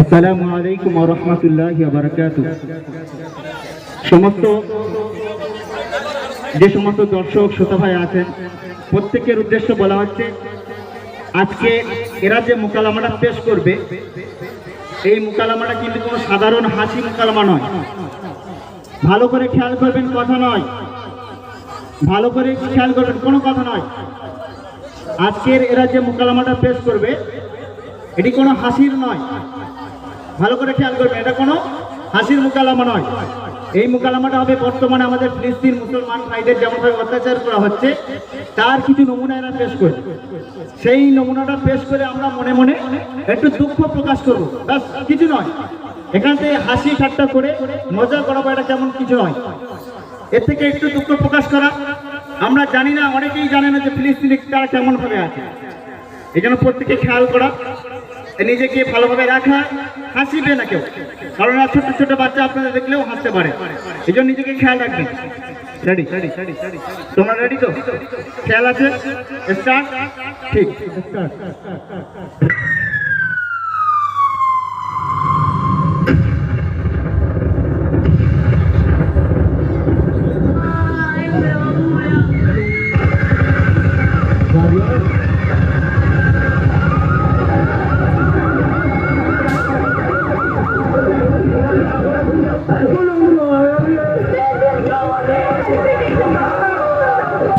আসসালামু আলাইকুম রহমতুল্লাহ বারাকাত সমস্ত যে সমস্ত দর্শক শ্রোতা ভাই আছেন, প্রত্যেকের উদ্দেশ্য বলা হচ্ছে, আজকে এরা যে মোকালামাটা পেশ করবে, এই মোকালামাটা কিন্তু কোনো সাধারণ হাসি মোকালামা নয়। ভালো করে খেয়াল করবেন, কথা নয়। ভালো করে খেয়াল করবেন, কোনো কথা নয়। আজকের এরা যে মোকালামাটা পেশ করবে, এটি কোনো হাসির নয়। ভালো করে খেয়াল করবেন এটা কোনো হাসির মোকালামা নয়। এই মোকালামাটা হবে বর্তমানে আমাদের ফিলিস্তিন মুসলমান ভাইদের যেমনভাবে অত্যাচার করা হচ্ছে, তার কিছু নমুনা এরা পেশ করবে সেই নমুনাটা পেশ করে আমরা মনে মনে একটু দুঃখ প্রকাশ করব। ব্যাস, কিছু নয়। এখান থেকে হাসি ঠাট্টা করে মজা করা বা এটা কেমন কিছু নয়। এর থেকে একটু দুঃখ প্রকাশ করা। আমরা জানি না, অনেকেই জানে না যে ফিলিস্তিনি তারা কেমন ভাবে আছে। এই জন্য প্রত্যেকে খেয়াল করা। নিজেকে ভালোভাবে রাখা হাসিবে না কেউ। কারণ ছোট ছোট বাচ্চা আপনারা দেখলেও হাসতে পারে। এই জন্য নিজেকে খেয়াল রাখবেন। রেডি তোমরা রেডি তো? খেয়াল আছে? স্টার্ট ঠিক স্টার্ট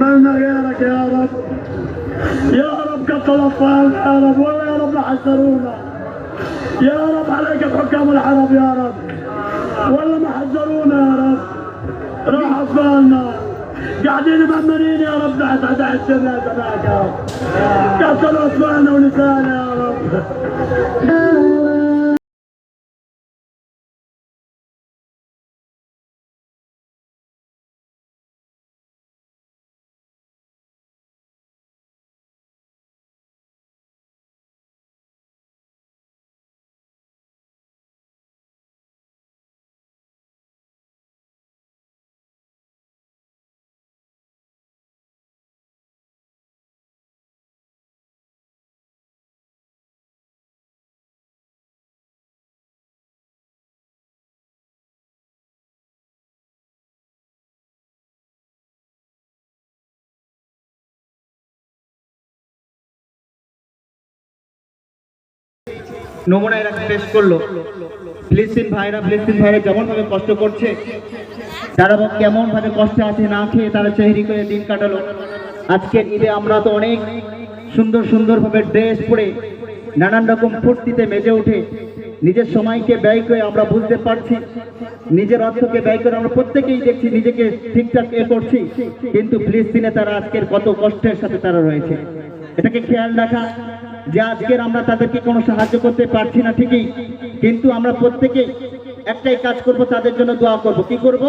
من غيرك يا رب؟ يا رب كفل اطفالنا يا رب ولا يا رب حذرونا. يا رب عليك بحكام العرب يا رب. ولا ما حذرونا يا رب. راح أطفالنا. قاعدين مأمنين يا رب تحت تحت سماك يا رب. قتلوا أطفالنا ونسانا يا رب. নমুনা এরা পেশ করল। ফিলিস্তিন ভাইরা ফিলিস্তিন ভাইরা কেমন ভাবে কষ্ট করছে? তারা বা কেমন ভাবে কষ্টে আছে, না খেয়ে তারা চেহারি করে দিন কাটালো। আজকের ঈদে আমরা তো অনেক সুন্দর সুন্দরভাবে ড্রেস পরে নানান রকম ফুর্তিতে মেজে উঠে নিজের সময়কে ব্যয় করে আমরা বুঝতে পারছি, নিজের অর্থকে ব্যয় করে আমরা প্রত্যেকেই দেখছি, নিজেকে ঠিকঠাক এ করছি, কিন্তু ফিলিস্তিনে তারা আজকের কত কষ্টের সাথে তারা রয়েছে। এটাকে খেয়াল রাখা যে আজকের আমরা তাদেরকে কোনো সাহায্য করতে পারছি না ঠিকই, কিন্তু আমরা প্রত্যেকে একটাই কাজ করব, তাদের জন্য দোয়া করব। কি করব?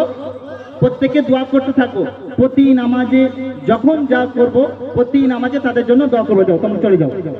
প্রত্যেকে দোয়া করতে থাকো। প্রতি নামাজে যখন যা করব, প্রতি নামাজে তাদের জন্য দোয়া করব। যাও, তোমরা চলে যাও, উঠে যাও।